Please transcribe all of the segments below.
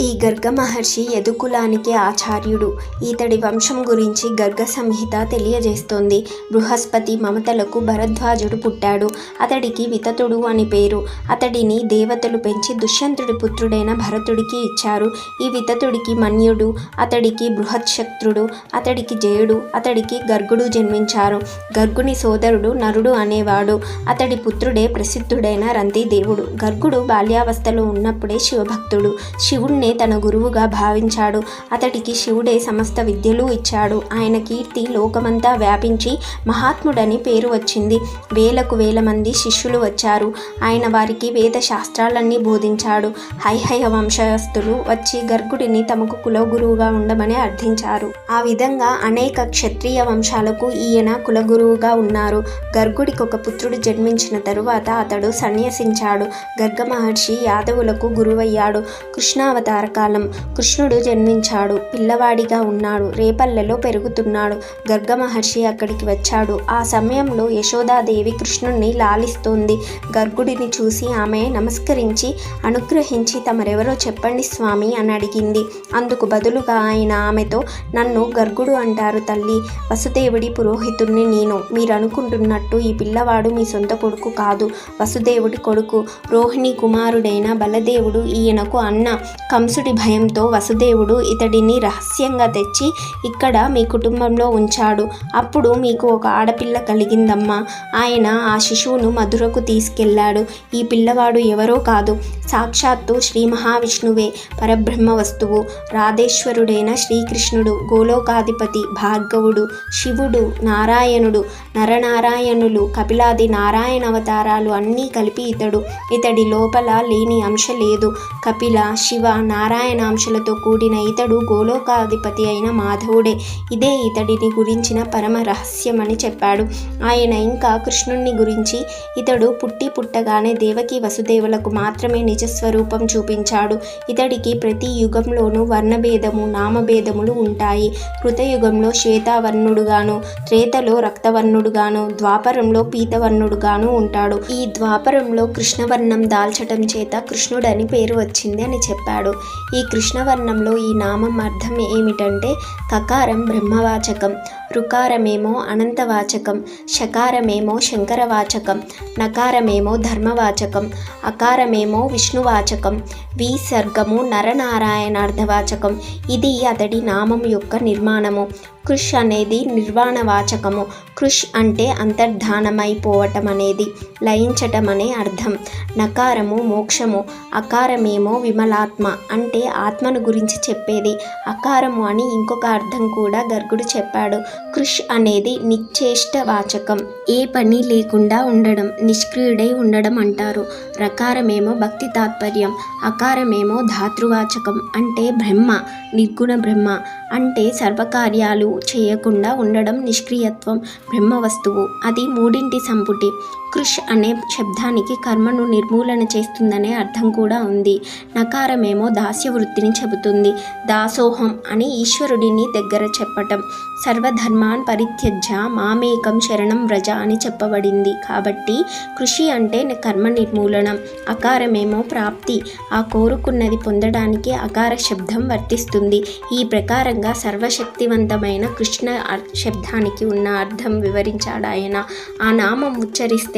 ఈ గర్గ మహర్షి యదుకులానికి ఆచార్యుడు. ఈతడి వంశం గురించి గర్గ సంహిత తెలియజేస్తోంది. బృహస్పతి మమతలకు భరద్వాజుడు పుట్టాడు. అతడికి వితతుడు అని పేరు. అతడిని దేవతలు పెంచి దుష్యంతుడి పుత్రుడైన భరతుడికి ఇచ్చారు. ఈ వితతుడికి మన్యుడు అతడికి బృహత్శత్రుడు అతడికి జయుడు అతడికి గర్గుడు జన్మించారు. గర్గుని సోదరుడు నరుడు అనేవాడు. అతడి పుత్రుడే ప్రసిద్ధుడైన రంతిదేవుడు. గర్గుడు బాల్యావస్థలో ఉన్నప్పుడే శివభక్తుడు. శివుణ్ణి తన గురువుగా భావించాడు. అతడికి శివుడే సమస్త విద్యలు ఇచ్చాడు. ఆయన కీర్తి లోకమంతా వ్యాపించి మహాత్ముడని పేరు వచ్చింది. వేలకు వేల మంది శిష్యులు వచ్చారు. ఆయన వారికి వేద శాస్త్రాలన్నీ బోధించాడు. హైహయ వంశస్థులు వచ్చి గర్గుడిని తమకు కులగురువుగా ఉండమని అర్థించారు. ఆ విధంగా అనేక క్షత్రియ వంశాలకు ఈయన కులగురువుగా ఉన్నారు. గర్గుడికి ఒక పుత్రుడు జన్మించిన తరువాత అతడు సన్యసించాడు. గర్గ మహర్షి యాదవులకు గురువయ్యాడు. కృష్ణావతార కాలం కృష్ణుడు జన్మించాడు. పిల్లవాడిగా ఉన్నాడు. రేపల్లెలో పెరుగుతున్నాడు. గర్గ మహర్షి అక్కడికి వచ్చాడు. ఆ సమయంలో యశోదాదేవి కృష్ణుణ్ణి లాలిస్తోంది. గర్గుడిని చూసి ఆమె నమస్కరించి అనుగ్రహించి తమరెవరో చెప్పండి స్వామి అని అడిగింది. అందుకు బదులుగా ఆయన ఆమెతో నన్ను గర్గుడు అంటారు తల్లి. వసుదేవుడి పురోహితుణ్ణి నేను. మీరు అనుకుంటున్నట్టు ఈ పిల్లవాడు మీ సొంత కొడుకు కాదు. వసుదేవుడి కొడుకు. రోహిణి కుమారుడైన బలదేవుడు ఈయనకు అన్న. కంసుడి భయంతో వసుదేవుడు ఇతడిని రహస్యంగా తెచ్చి ఇక్కడ మీ కుటుంబంలో ఉంచాడు. అప్పుడు మీకు ఒక ఆడపిల్ల కలిగిందమ్మా. ఆయన ఆ శిశువును మధురకు తీసుకెళ్ళాడు ఈ పిల్లవాడు ఎవరో కాదు. సాక్షాత్తు శ్రీ మహావిష్ణువే పరబ్రహ్మ వస్తువు. రాధేశ్వరుడైన శ్రీకృష్ణుడు గోలోకాధిపతి భార్గవుడు శివుడు నారాయణుడు నరనారాయణులు కపిలాది నారాయణ అవతారాలు అన్నీ కలిపి ఇతడు. ఇతడి లోపల లేని అంశ లేదు. కపిల శివ నారాయణాంశలతో కూడిన ఇతడు గోలోకాధిపతి అయిన మాధవుడే. ఇదే ఇతడిని గురించిన పరమ రహస్యమని చెప్పాడు. ఆయన ఇంకా కృష్ణుణ్ణి గురించి ఇతడు పుట్టి పుట్టగానే దేవకి వసుదేవులకు మాత్రమే నిజస్వరూపం చూపించాడు. ఇతడికి ప్రతి యుగంలోనూ వర్ణభేదము నామభేదములు ఉంటాయి. కృతయుగంలో శ్వేతావర్ణుడుగాను త్రేతలో రక్తవర్ణుడుగాను ద్వాపరంలో పీతవర్ణుడుగాను ఉంటాడు. ఈ ద్వాపరంలో కృష్ణవర్ణం దాల్చటం చేత కృష్ణుడని పేరు వచ్చింది అని చెప్పాడు. ఈ కృష్ణవర్ణంలో ఈ నామం అర్థం ఏమిటంటే కకారం బ్రహ్మవాచకం రుకారమేమో అనంతవాచకం షకారమేమో శంకరవాచకం నకారమేమో ధర్మవాచకం అకారమేమో విష్ణువాచకం విసర్గము నరనారాయణార్థవాచకం ఇది అతడి నామం యొక్క నిర్మాణము. కృష్ అనేది నిర్వాణవాచకము. కృష్ అంటే అంతర్ధానమైపోవటం అనేది లయించటం అనే అర్థం. నకారము మోక్షము అకారమేమో విమలాత్మ అంటే ఆత్మను గురించి చెప్పేది. అకారము అని ఇంకొక అర్థం కూడా గర్గుడు చెప్పాడు. కృష్ అనేది నిశ్చేష్ట వాచకం ఏ పని లేకుండా ఉండడం నిష్క్రియుడై ఉండడం అంటారు. రకారమేమో భక్తి తాత్పర్యం అకారమేమో ధాతృవాచకం అంటే బ్రహ్మ. నిర్గుణ బ్రహ్మ అంటే సర్వకార్యాలు చేయకుండా ఉండడం నిష్క్రియత్వం బ్రహ్మ వస్తువు. అది మూడింటి సంపుటి. కృష్ అనే శబ్దానికి కర్మను నిర్మూలన చేస్తుందనే అర్థం కూడా ఉంది. నకారమేమో దాస్య వృత్తిని చెబుతుంది. దాసోహం అని ఈశ్వరుడిని దగ్గర చెప్పటం. సర్వధర్మాన్ పరిత్యజ్య మామేకం శరణం వ్రజ అని చెప్పబడింది. కాబట్టి కృషి అంటే కర్మ నిర్మూలనం. అకారమేమో ప్రాప్తి. ఆ కోరుకున్నది పొందడానికి అకార శబ్దం వర్తిస్తుంది. ఈ ప్రకారంగా సర్వశక్తివంతమైన కృష్ణ శబ్దానికి ఉన్న అర్థం వివరించాడు ఆయన. ఆ నామం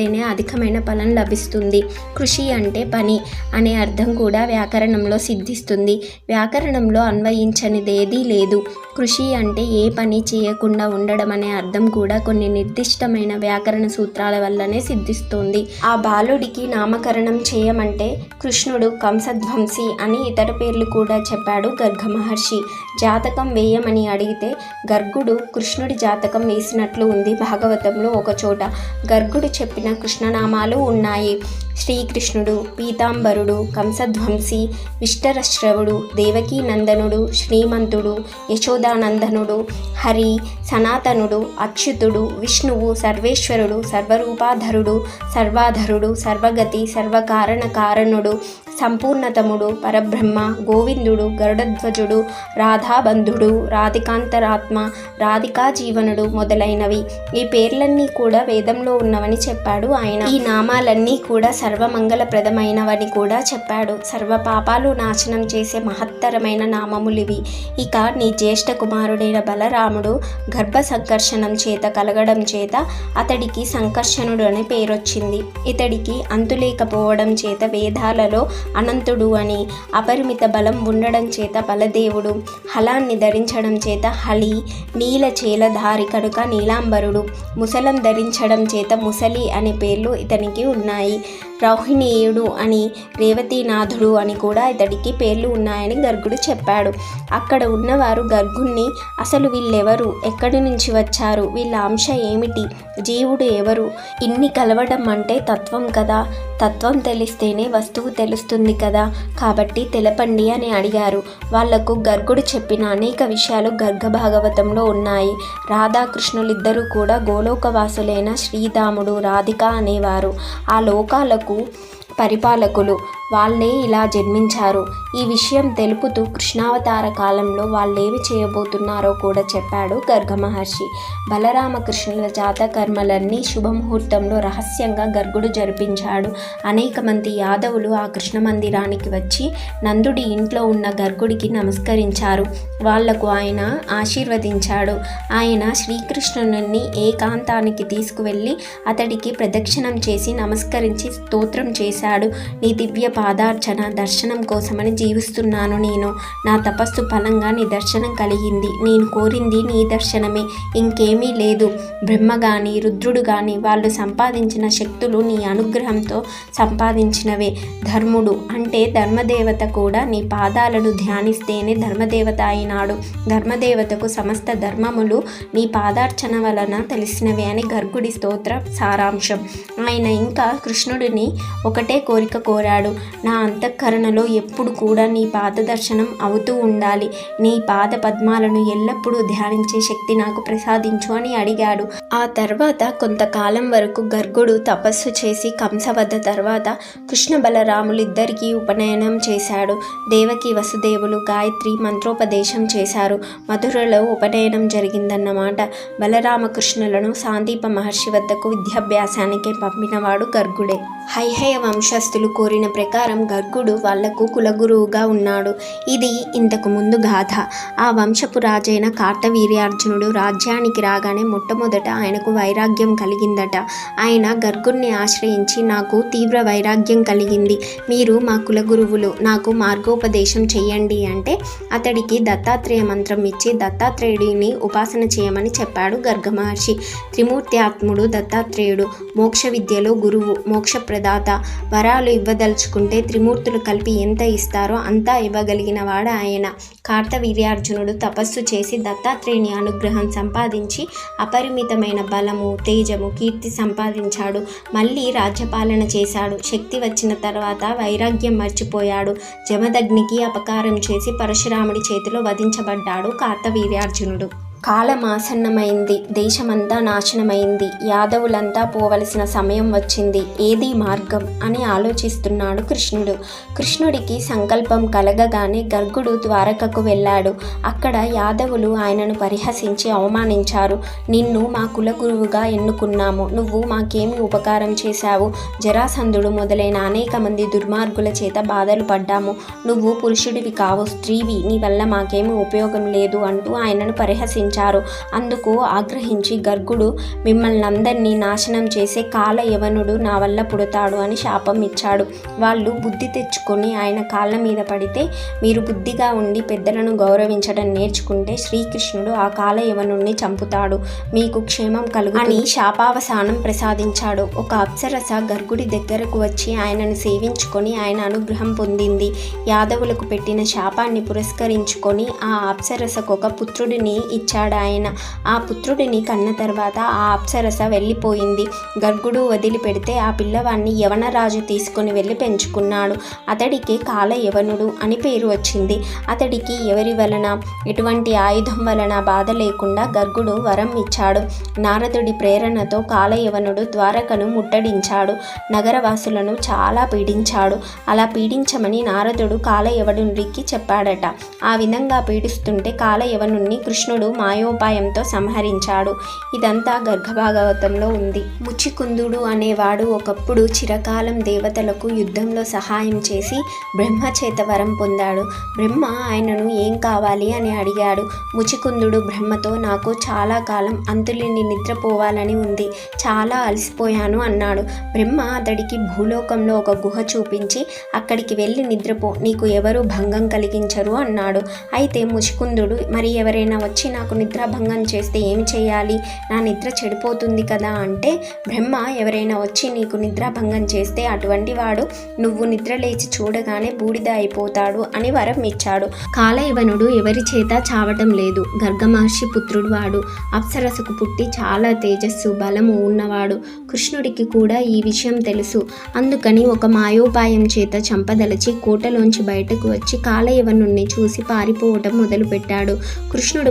ఉచ్చరిస్తేనే అధికమైన ఫలం లభిస్తుంది. కృషి అంటే పని అనే అర్థం కూడా వ్యాకరణంలో సిద్ధిస్తుంది. వ్యాకరణంలో అన్వయించనిదేదీ లేదు. కృషి అంటే ఏ పని చేయకుండా ఉండడం అనే అర్థం కూడా కొన్ని నిర్దిష్టమైన వ్యాకరణ సూత్రాల వల్లనే సిద్ధిస్తుంది. ఆ బాలుడికి నామకరణం చేయమంటే కృష్ణుడు కంసధ్వంసి అని ఇతర పేర్లు కూడా చెప్పాడు గర్గ మహర్షి జాతకం వేయమని అడిగితే గర్గుడు కృష్ణుడి జాతకం వేసినట్లు ఉంది భాగవతంలో ఒక చోట. గర్గుడు చెప్పిన కృష్ణనామాలు ఉన్నాయి. శ్రీకృష్ణుడు పీతాంబరుడు కంసధ్వంసి విష్టరశ్రవుడు దేవకీ నందనుడు శ్రీమంతుడు యశోదానందనుడు హరి సనాతనుడు అచ్యుతుడు విష్ణువు సర్వేశ్వరుడు సర్వరూపాధరుడు సర్వాధరుడు సర్వగతి సర్వకారణ కారణుడు సంపూర్ణతముడు పరబ్రహ్మ గోవిందుడు గరుడధ్వజుడు రాధాబంధుడు రాధికాంతరాత్మ రాధికా జీవనుడు మొదలైనవి. ఈ పేర్లన్నీ కూడా వేదంలో ఉన్నవని చెప్పారు. చెప్పాడు ఆయన. ఈ నామాలన్నీ కూడా సర్వమంగళప్రదమైనవని కూడా చెప్పాడు. సర్వ పాపాలు నాశనం చేసే మహత్తరమైన నామములివి. ఇక నీ జ్యేష్ఠ కుమారుడైన బలరాముడు గర్భ సంకర్షణం చేత కలగడం చేత అతడికి సంకర్షణుడు అనే పేరొచ్చింది. ఇతడికి అంతులేకపోవడం చేత వేదాలలో అనంతుడు అని అపరిమిత బలం ఉండడం చేత బలదేవుడు హలాన్ని ధరించడం చేత హలి నీల చేలధారి కనుక నీలాంబరుడు ముసలం ధరించడం చేత ముసలి అని పేర్లు ఇతనికి ఉన్నాయి. రౌహిణీయుడు అని రేవతీనాథుడు అని కూడా ఇతడికి పేర్లు ఉన్నాయని గర్గుడు చెప్పాడు. అక్కడ ఉన్నవారు గర్గుణ్ణి అసలు వీళ్ళెవరు? ఎక్కడి నుంచి వచ్చారు? వీళ్ళ అంశ ఏమిటి? జీవుడు ఎవరు? ఇన్ని కలవడం అంటే తత్వం కదా. తత్వం తెలిస్తేనే వస్తువు తెలుస్తుంది కదా. కాబట్టి తెలపండి అని అడిగారు. వాళ్ళకు గర్గుడు చెప్పిన అనేక విషయాలు గర్గ భాగవతంలో ఉన్నాయి. రాధాకృష్ణులిద్దరూ కూడా గోలోకవాసులైన శ్రీరాముడు రాధిక అనేవారు. ఆ లోకాలకు को పరిపాలకులు. వాళ్ళే ఇలా జన్మించారు. ఈ విషయం తెలుపుతూ కృష్ణావతార కాలంలో వాళ్ళేమి చేయబోతున్నారో కూడా చెప్పాడు గర్గ మహర్షి. బలరామకృష్ణుల జాతకర్మలన్నీ శుభముహూర్తంలో రహస్యంగా గర్గుడు జరిపించాడు. అనేక మంది యాదవులు ఆ కృష్ణ మందిరానికి వచ్చి నందుడి ఇంట్లో ఉన్న గర్గుడికి నమస్కరించారు. వాళ్ళకు ఆయన ఆశీర్వదించాడు. ఆయన శ్రీకృష్ణుని ఏకాంతానికి తీసుకువెళ్ళి అతడికి ప్రదక్షిణం చేసి నమస్కరించి స్తోత్రం చేశారు. చేశాడు. నీ దివ్య పాదార్చన దర్శనం కోసమని జీవిస్తున్నాను నేను. నా తపస్సు ఫలంగా నీ దర్శనం కలిగింది. నేను కోరింది నీ దర్శనమే. ఇంకేమీ లేదు. బ్రహ్మ కానీ రుద్రుడు కానీ వాళ్ళు సంపాదించిన శక్తులు నీ అనుగ్రహంతో సంపాదించినవే. ధర్ముడు అంటే ధర్మదేవత కూడా నీ పాదాలను ధ్యానిస్తేనే ధర్మదేవత అయినాడు. ధర్మదేవతకు సమస్త ధర్మములు నీ పాదార్చన వలన తెలిసినవే అని గర్గుడి స్తోత్ర సారాంశం. ఆయన ఇంకా కృష్ణుడిని ఒకటే కోరిక కోరాడు. నా అంతఃకరణలో ఎప్పుడు కూడా నీ పాద దర్శనం అవుతూ ఉండాలి. నీ పాద పద్మాలను ఎల్లప్పుడూ ధ్యానించే శక్తి నాకు ప్రసాదించు అని అడిగాడు. ఆ తర్వాత కొంతకాలం వరకు గర్గుడు తపస్సు చేసి కంస వద్ద తర్వాత కృష్ణ బలరాములిద్దరికీ ఉపనయనం చేశాడు. దేవకి వసుదేవులు గాయత్రి మంత్రోపదేశం చేశారు. మధురలో ఉపనయనం జరిగిందన్నమాట. బలరామకృష్ణులను సాందీప మహర్షి వద్దకు విద్యాభ్యాసానికి పంపినవాడు గర్గుడే. హైహయ వంశస్థులు కోరిన ప్రకారం గర్గుడు వాళ్ళకు కులగురువుగా ఉన్నాడు. ఇది ఇంతకు ముందు గాథ. ఆ వంశపు రాజైన కార్తవీర్యార్జునుడు రాజ్యానికి రాగానే మొట్టమొదట ఆయనకు వైరాగ్యం కలిగిందట. ఆయన గర్గుణ్ణి ఆశ్రయించి నాకు తీవ్ర వైరాగ్యం కలిగింది. మీరు మా కులగురువులు నాకు మార్గోపదేశం చేయండి అంటే అతడికి దత్తాత్రేయ మంత్రం ఇచ్చి దత్తాత్రేయుడిని ఉపాసన చేయమని చెప్పాడు గర్గ మహర్షి త్రిమూర్త్యాత్ముడు దత్తాత్రేయుడు మోక్ష విద్యలో గురువు మోక్ష ప్రదాత వరాలు ఇవ్వదలుచుకుంటే త్రిమూర్తులు కలిపి ఎంత ఇస్తారో అంతా ఇవ్వగలిగిన వాడు ఆయన. కార్తవీర్యార్జునుడు తపస్సు చేసి దత్తాత్రేయుని అనుగ్రహం సంపాదించి అపరిమితమైన బలము తేజము కీర్తి సంపాదించాడు. మళ్ళీ రాజ్యపాలన చేశాడు. శక్తి వచ్చిన తర్వాత వైరాగ్యం మర్చిపోయాడు. జమదగ్నికి అపకారం చేసి పరశురాముడి చేతిలో వధించబడ్డాడు కార్తవీర్యార్జునుడు. కాలం ఆసన్నమైంది దేశమంతా నాశనమైంది. యాదవులంతా పోవలసిన సమయం వచ్చింది. ఏది మార్గం అని ఆలోచిస్తున్నాడు కృష్ణుడు. కృష్ణుడికి సంకల్పం కలగగానే గర్గుడు ద్వారకకు వెళ్ళాడు. అక్కడ యాదవులు ఆయనను పరిహసించి అవమానించారు. నిన్ను మా కులగురువుగా ఎన్నుకున్నాము. నువ్వు మాకేమి ఉపకారం చేశావు. జరాసంధుడు మొదలైన అనేక మంది దుర్మార్గుల చేత బాధలు పడ్డాము. నువ్వు పురుషుడివి కావు. స్త్రీవి. నీ వల్ల మాకేమీ ఉపయోగం లేదు అంటూ ఆయనను పరిహసించారు అందుకు ఆగ్రహించి గర్గుడు మిమ్మల్ని అందరినీ నాశనం చేసే కాల యవనుడు నా వల్ల పుడతాడు అని శాపం ఇచ్చాడు. వాళ్ళు బుద్ధి తెచ్చుకొని ఆయన కాళ్ళ మీద పడితే మీరు బుద్ధిగా ఉండి పెద్దలను గౌరవించడం నేర్చుకుంటే శ్రీకృష్ణుడు ఆ కాల యవనుణ్ణి చంపుతాడు. మీకు క్షేమం కలుగు అని శాపావసానం ప్రసాదించాడు. ఒక అప్సరస గర్గుడి దగ్గరకు వచ్చి ఆయనను సేవించుకొని ఆయన అనుగ్రహం పొందింది. యాదవులకు పెట్టిన శాపాన్ని పురస్కరించుకొని ఆ అప్సరసకు ఒక పుత్రుడిని ఇచ్చాడు. ఇచ్చాడు ఆయన. ఆ పుత్రుడిని కన్న తర్వాత ఆ అప్సరస వెళ్ళిపోయింది. గర్గుడు వదిలిపెడితే ఆ పిల్లవాడిని యవనరాజు తీసుకుని వెళ్ళి పెంచుకున్నాడు. అతడికి కాల యవనుడు అని పేరు వచ్చింది. అతడికి ఎవరి వలన? ఎటువంటి ఆయుధం వలన బాధ లేకుండా గర్గుడు వరం ఇచ్చాడు. నారదుడి ప్రేరణతో కాలయవనుడు ద్వారకను ముట్టడించాడు. నగరవాసులను చాలా పీడించాడు. అలా పీడించమని నారదుడు కాలయవనుడికి చెప్పాడట. ఆ విధంగా పీడిస్తుంటే కాలయవనుణ్ణి కృష్ణుడు మాయోపాయంతో సంహరించాడు. ఇదంతా గర్గభాగవతంలో ఉంది. ముచికుందుడు అనేవాడు ఒకప్పుడు చిరకాలం దేవతలకు యుద్ధంలో సహాయం చేసి బ్రహ్మ చేత వరం పొందాడు. బ్రహ్మ ఆయనను ఏం కావాలి అని అడిగాడు. ముచికుందుడు బ్రహ్మతో నాకు చాలా కాలం అంతులేని నిద్రపోవాలని ఉంది. చాలా అలసిపోయాను అన్నాడు. బ్రహ్మ అతడికి భూలోకంలో ఒక గుహ చూపించి అక్కడికి వెళ్ళి నిద్రపో. నీకు ఎవరు భంగం కలిగించరు అన్నాడు. అయితే ముచికుందుడు మరి ఎవరైనా వచ్చి నాకు నిద్రాభంగం చేస్తే ఏం చేయాలి? నా నిద్ర చెడిపోతుంది కదా అంటే బ్రహ్మ ఎవరైనా వచ్చి నీకు నిద్రాభంగం చేస్తే అటువంటి వాడు నువ్వు నిద్ర లేచి చూడగానే బూడిద అయిపోతాడు అని వరం ఇచ్చాడు. కాలయవనుడు ఎవరి చేత చావటం లేదు. గర్గమహర్షి పుత్రుడు వాడు. అప్సరసకు పుట్టి చాలా తేజస్సు బలము ఉన్నవాడు. కృష్ణుడికి కూడా ఈ విషయం తెలుసు. అందుకని ఒక మాయోపాయం చేత చంపదలచి కోటలోంచి బయటకు వచ్చి కాలయవనుణ్ణి చూసి పారిపోవటం మొదలుపెట్టాడు. కృష్ణుడు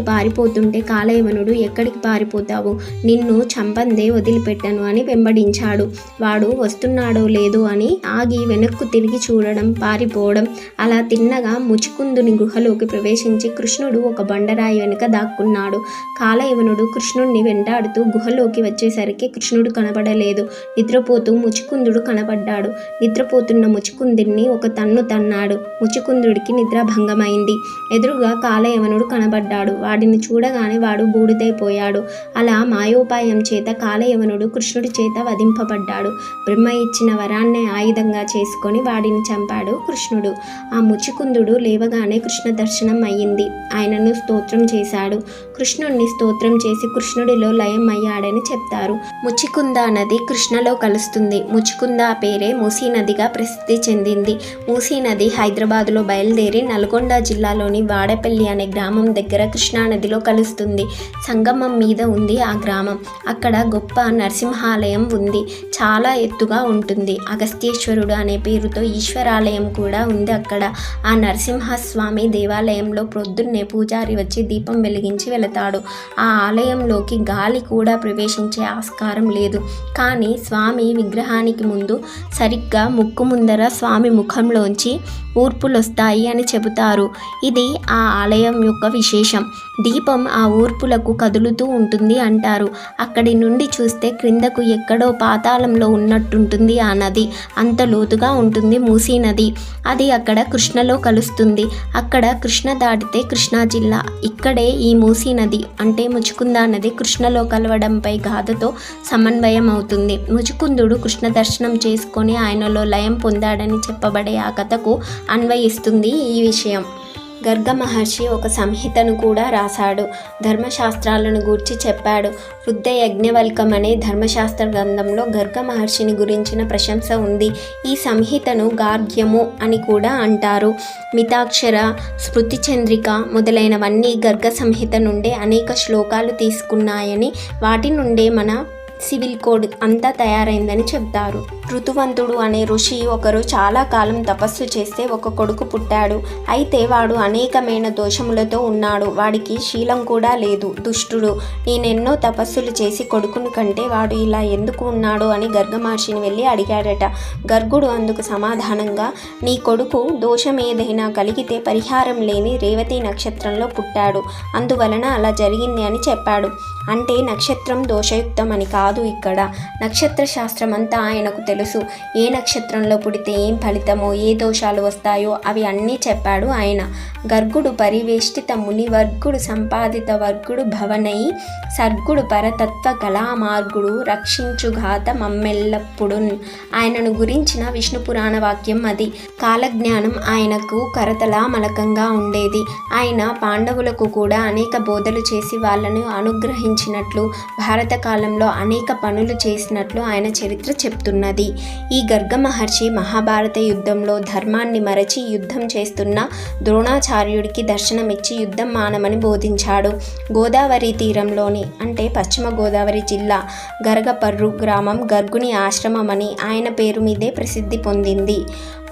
పారిపోతుంటే కాలయవనుడు ఎక్కడికి పారిపోతావు? నిన్ను చంపందే వదిలిపెట్టను అని వెంబడించాడు. వాడు వస్తున్నాడో లేదో అని ఆగి వెనక్కు తిరిగి చూడడం పారిపోవడం అలా తిన్నగా ముచుకుందుని గుహలోకి ప్రవేశించి కృష్ణుడు ఒక బండరాయి వెనుక దాక్కున్నాడు. కాలయవనుడు కృష్ణుడిని వెంటాడుతూ గుహలోకి వచ్చేసరికి కృష్ణుడు కనబడలేదు నిద్రపోతూ ముచుకుందుడు కనబడ్డాడు నిద్రపోతున్న ముచుకుందుడిని ఒక తన్ను తన్నాడు. ముచుకుందుడికి నిద్రాభంగమైంది. ఎదురుగా కాలయవనుడు కనబడ్డాడు. వాడిని చూడ చూడగానే వాడు బూడిదైపోయాడు. అలా మాయోపాయం చేత కాలయవనుడు కృష్ణుడి చేత వధింపబడ్డాడు. బ్రహ్మ ఇచ్చిన వరాన్నే ఆయుధంగా చేసుకొని వాడిని చంపాడు కృష్ణుడు. ఆ ముచికుందుడు లేవగానే కృష్ణ దర్శనం అయ్యింది. ఆయనను స్తోత్రం చేశాడు. కృష్ణుణ్ణి స్తోత్రం చేసి కృష్ణుడిలో లయం అయ్యాడని చెప్తారు. ముచికుంద నది కృష్ణలో కలుస్తుంది. ముచికుంద పేరే మూసీ నదిగా ప్రసిద్ధి చెందింది. మూసీ నది హైదరాబాదులో బయలుదేరి నల్గొండ జిల్లాలోని వాడపల్లి అనే గ్రామం దగ్గర కృష్ణా నదిలో కలుస్తుంది. సంగమం మీద ఉంది ఆ గ్రామం. అక్కడ గొప్ప నరసింహాలయం ఉంది. చాలా ఎత్తుగా ఉంటుంది. అగస్త్యేశ్వరుడు అనే పేరుతో ఈశ్వరాలయం కూడా ఉంది అక్కడ. ఆ నరసింహస్వామి దేవాలయంలో ప్రొద్దున్నే పూజారి వచ్చి దీపం వెలిగించి వెళతాడు. ఆ ఆలయంలోకి గాలి కూడా ప్రవేశించే ఆస్కారం లేదు. కానీ స్వామి విగ్రహానికి ముందు సరిగ్గా ముక్కు ముందర స్వామి ముఖంలోంచి ఊర్పులు వస్తాయి అని చెబుతారు. ఇది ఆ ఆలయం యొక్క విశేషం. దీపం ఆ ఊర్పులకు కదులుతూ ఉంటుంది అంటారు. అక్కడి నుండి చూస్తే క్రిందకు ఎక్కడో పాతాళంలో ఉన్నట్టుంటుంది ఆ నది. అంత లోతుగా ఉంటుంది మూసీ నది. అది అక్కడ కృష్ణలో కలుస్తుంది. అక్కడ కృష్ణ దాటితే కృష్ణా జిల్లా. ఇక్కడే ఈ మూసీ నది అంటే ముచుకుంద నది కృష్ణలో కలవడంపై గాథతో సమన్వయం అవుతుంది ముచుకుందుడు కృష్ణ దర్శనం చేసుకొని ఆయనలో లయం పొందాడని చెప్పబడే ఆ కథకు అన్వయిస్తుంది ఈ విషయం. గర్గ మహర్షి ఒక సంహితను కూడా రాశాడు. ధర్మశాస్త్రాలను గూర్చి చెప్పాడు. వృద్ధ యజ్ఞవల్కం అనే ధర్మశాస్త్ర గ్రంథంలో గర్గ మహర్షిని గురించిన ప్రశంస ఉంది. ఈ సంహితను గార్గ్యము అని కూడా అంటారు. మితాక్షర స్మృతి చంద్రిక మొదలైనవన్నీ గర్గ సంహిత నుండే అనేక శ్లోకాలు తీసుకున్నాయని వాటి నుండే మన సివిల్ కోడ్ అంతా తయారైందని చెప్తారు. ఋతువంతుడు అనే ఋషి ఒకరు చాలా కాలం తపస్సు చేస్తే ఒక కొడుకు పుట్టాడు. అయితే వాడు అనేకమైన దోషములతో ఉన్నాడు. వాడికి శీలం కూడా లేదు. దుష్టుడు నేనెన్నో తపస్సులు చేసి కొడుకును కంటే వాడు ఇలా ఎందుకు ఉన్నాడు అని గర్గమహర్షిని వెళ్ళి అడిగాడట. గర్గుడు అందుకు సమాధానంగా నీ కొడుకు దోషం ఏదైనా కలిగితే పరిహారం లేని రేవతి నక్షత్రంలో పుట్టాడు. అందువలన అలా జరిగింది అని చెప్పాడు. అంటే నక్షత్రం దోషయుక్తం అని కాదు ఇక్కడ. నక్షత్ర శాస్త్రం అంతా ఆయనకు తెలుసు. ఏ నక్షత్రంలో పుడితే ఏం ఫలితమో ఏ దోషాలు వస్తాయో అవి అన్నీ చెప్పాడు ఆయన. గర్గుడు పరివేష్టిత ముని వర్గుడు సంపాదిత వర్గుడు భవనై సర్గుడు పరతత్వ కళామార్గుడు రక్షించుఘాత మమ్మెల్లప్పుడు ఆయనను గురించిన విష్ణు పురాణ వాక్యం అది. కాలజ్ఞానం ఆయనకు కరతలా మలకంగా ఉండేది. ఆయన పాండవులకు కూడా అనేక బోధలు చేసి వాళ్ళను అనుగ్రహించి అవతరించినట్లు భారత కాలంలో అనేక పనులు చేసినట్లు ఆయన చరిత్ర చెప్తున్నది. ఈ గర్గ మహర్షి మహాభారత యుద్ధంలో ధర్మాన్ని మరచి యుద్ధం చేస్తున్న ద్రోణాచార్యుడికి దర్శనమిచ్చి యుద్ధం మానమని బోధించాడు. గోదావరి తీరంలోని అంటే పశ్చిమ గోదావరి జిల్లా గర్గపర్రు గ్రామం గర్గుని ఆశ్రమమని ఆయన పేరు మీదే ప్రసిద్ధి పొందింది.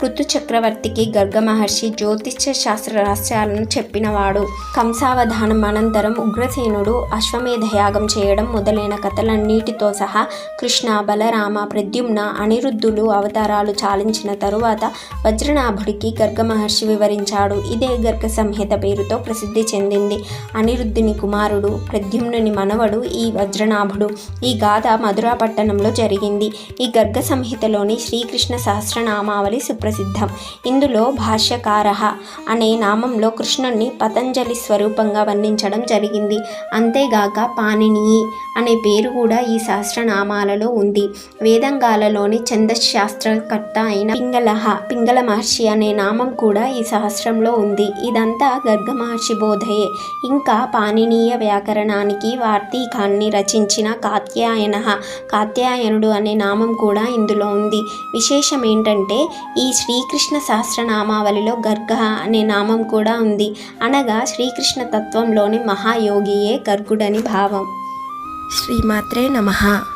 పృథు చక్రవర్తికి గర్గ మహర్షి జ్యోతిష్య శాస్త్ర రహస్యాలను చెప్పినవాడు. కంసావధానం అనంతరం ఉగ్రసేనుడు అశ్వమేధ యాగం చేయడం మొదలైన కథలన్నిటితో సహా కృష్ణ బలరామ ప్రద్యుమ్న అనిరుద్ధులు అవతారాలు చాలించిన తరువాత వజ్రనాభుడికి గర్గ మహర్షి వివరించాడు. ఇదే గర్గ సంహిత పేరుతో ప్రసిద్ధి చెందింది. అనిరుద్ధుని కుమారుడు ప్రద్యుమ్నుని మనవడు ఈ వజ్రనాభుడు. ఈ గాథ మధురా పట్టణంలో జరిగింది. ఈ గర్గ సంహితలోని శ్రీకృష్ణ సహస్రనామావళి సుప్రసిద్ధం ఇందులో భాష్యకార అనే నామంలో కృష్ణుణ్ణి పతంజలి స్వరూపంగా వర్ణించడం జరిగింది. అంతేగాక పాణిని అనే పేరు కూడా ఈ శాస్త్రనామాలలో ఉంది. వేదంగాలలోని ఛందశాస్త్రకర్త అయిన పింగళహ పింగళ మహర్షి అనే నామం కూడా ఈ సహస్రంలో ఉంది. ఇదంతా గర్గ మహర్షి బోధయే. ఇంకా పాణినీయ వ్యాకరణానికి వార్తీకాన్ని రచించిన కాత్యాయన కాత్యాయనుడు అనే నామం కూడా ఇందులో ఉంది. విశేషం ఏంటంటే ఈ శ్రీకృష్ణ సహస్రనామావళిలో గర్గ అనే నామం కూడా ఉంది. అనగా శ్రీకృష్ణ తత్వంలోని మహాయోగియే గర్గుడని భావం. శ్రీమాత్రే నమః.